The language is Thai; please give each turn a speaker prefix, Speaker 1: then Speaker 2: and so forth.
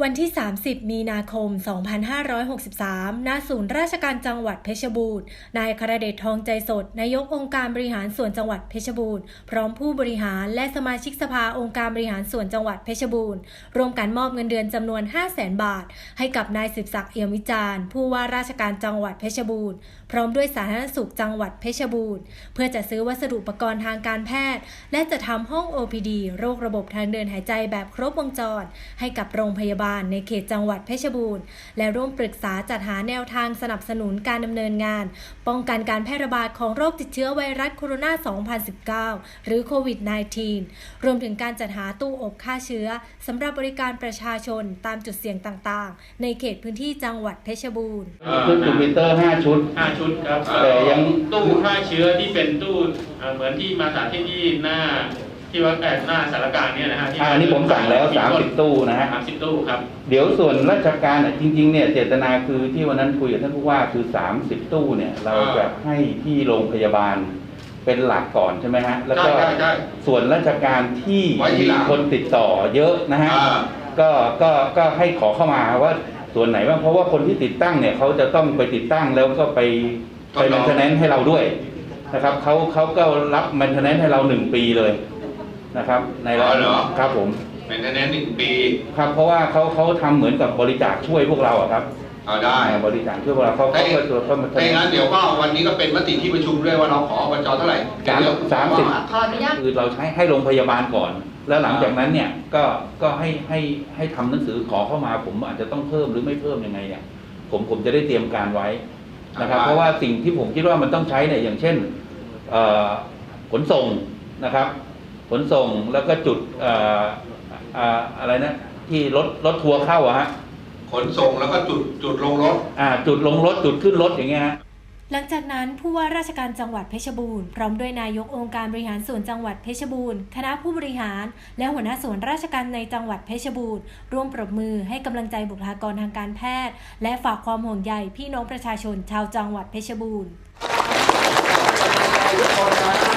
Speaker 1: วันที่ 30 มีนาคม 2563 ณ ศูนย์ราชการจังหวัดเพชรบูรณ์ นายคารเดชทองใจสด นายกองค์การบริหารส่วนจังหวัดเพชรบูรณ์ พร้อมผู้บริหารและสมาชิกสภาองค์การบริหารส่วนจังหวัดเพชรบูรณ์ ร่วมกันมอบเงินเดือนจำนวน 5 0 0แสนบาท ให้กับนายสืบศักดิ์เอี่ยมวิจารณ์ ผู้ว่าราชการจังหวัดเพชรบูรณ์ พร้อมด้วยสาธารณสุขจังหวัดเพชรบูรณ์ เพื่อจะซื้อวัสดุอุปกรณ์ทางการแพทย์ และจะทำห้อง OPD โรคระบบทางเดินหายใจแบบครบวงจร ให้กับโรงพยาบาลในเขตจังหวัดเพชรบูรณ์ และร่วมปรึกษาจัดหาแนวทางสนับสนุนการดำเนินงาน ป้องกันการแพร่ระบาดของโรคติดเชื้อไวรัสโคโรนา 2019 หรือโควิด -19 รวมถึงการจัดหาตู้อบฆ่าเชื้อสำหรับบริการประชาชนตามจุดเสี่ยงต่างๆ ในเขตพื้นที่จังหวัดเพชรบูรณ์
Speaker 2: ชุดจุมิเตอร์ 5 ชุด
Speaker 3: ห้าชุดครับ
Speaker 2: แต่ยัง
Speaker 3: ตู้ฆ่าเชื้อที่เป็นตู้เอ่อเหมือนที่มาสาธิตที่หน้า ที่ว่าแอบหน้าสารกลารเนี่ยนะฮะที่
Speaker 2: อ่าอันนี้ผมสั่งแล้ว30ตู้นะฮะ
Speaker 3: สามสิบตู้ครับ
Speaker 2: เดี๋ยวส่วนราชการอะจริงๆเนี่ยเจตนาคือที่วันนั้นคุยกับท่านผู้ว่าคือ 30 ตู้เนี่ยเราจะให้ที่โรงพยาบาลเป็นหลักก่อนใช่ไหมฮะแล้วก็
Speaker 4: ใช่ใช่ใช่
Speaker 2: ส่วนราชการที่
Speaker 4: ไว้ที
Speaker 2: มี
Speaker 4: หลัง
Speaker 2: คนติดต่อเยอะนะฮะ
Speaker 4: อ่า
Speaker 2: ก็ก็ก็ให้ขอเข้ามาว่าส่วนไหนบ้างเพราะว่าคนที่ติดตั้งเนี่ยเขาจะต้องไปติดตั้งแล้วก็ไปไป
Speaker 4: ต้
Speaker 2: แม
Speaker 4: อง
Speaker 2: น
Speaker 4: รอ
Speaker 2: เทนแนนให้เราด้วยนะครับเขาเขาก็รับแมนเทนแนนให้เราหนึ่งปีเลย นะครับ ในระ
Speaker 4: อ๋อเหรอ
Speaker 2: ครับผม
Speaker 4: เป็นแน่นหนึ่งปี
Speaker 2: ครับเพราะว่าเขาเขาทำเหมือนกับบริจาคช่วยพวกเราอะครับ
Speaker 4: เอาได้
Speaker 2: อ่าบริจาคช่วยพวกเราเขาเขาก็ตัวเขามา
Speaker 4: ถ้าอย่างนั้นเดี๋ยวก็วันนี้ก็เป็นมติที่ประชุมด้วยว่าเราขออบจเท่าไหร่
Speaker 2: สาม
Speaker 4: เดี๋ยว
Speaker 2: สามสิบ
Speaker 5: ขออนุญาต
Speaker 2: คือเราใช้ให้โรงพยาบาลก่อน แล้วหลังจากนั้นเนี่ยก็ก็ให้ให้ให้ทำหนังสือขอเข้ามาผมอาจจะต้องเพิ่มหรือไม่เพิ่มยังไงเนี่ยผมผมจะได้เตรียมการไว้นะครับ เพราะว่าสิ่งที่ผมคิดว่ามันต้องใช้เนี่ยอย่างเช่นเอ่อขนส่งนะครับ ขนส่งแล้วก็จุดเอ่อเอ่ออะไรนะที่รถรถทัวร์เข้าอะฮะ
Speaker 4: ขนส่งแล้วก็จุดจุดลงรถ
Speaker 2: อ่าจุดลงรถจุดขึ้นรถอย่างเงี้ยฮะ
Speaker 1: หลังจากนั้นผู้ว่าราชการจังหวัดเพชรบูรณ์พร้อมด้วยนายกองค์การบริหารส่วนจังหวัดเพชรบูรณ์คณะผู้บริหาร และหัวหน้าส่วนราชการในจังหวัดเพชรบูรณ์ร่วมปรบมือให้กำลังใจบุคลากรทางการแพทย์ และฝากความห่วงใยพี่น้องประชาชนชาวจังหวัดเพชรบูรณ์
Speaker 4: ทุกคนนะ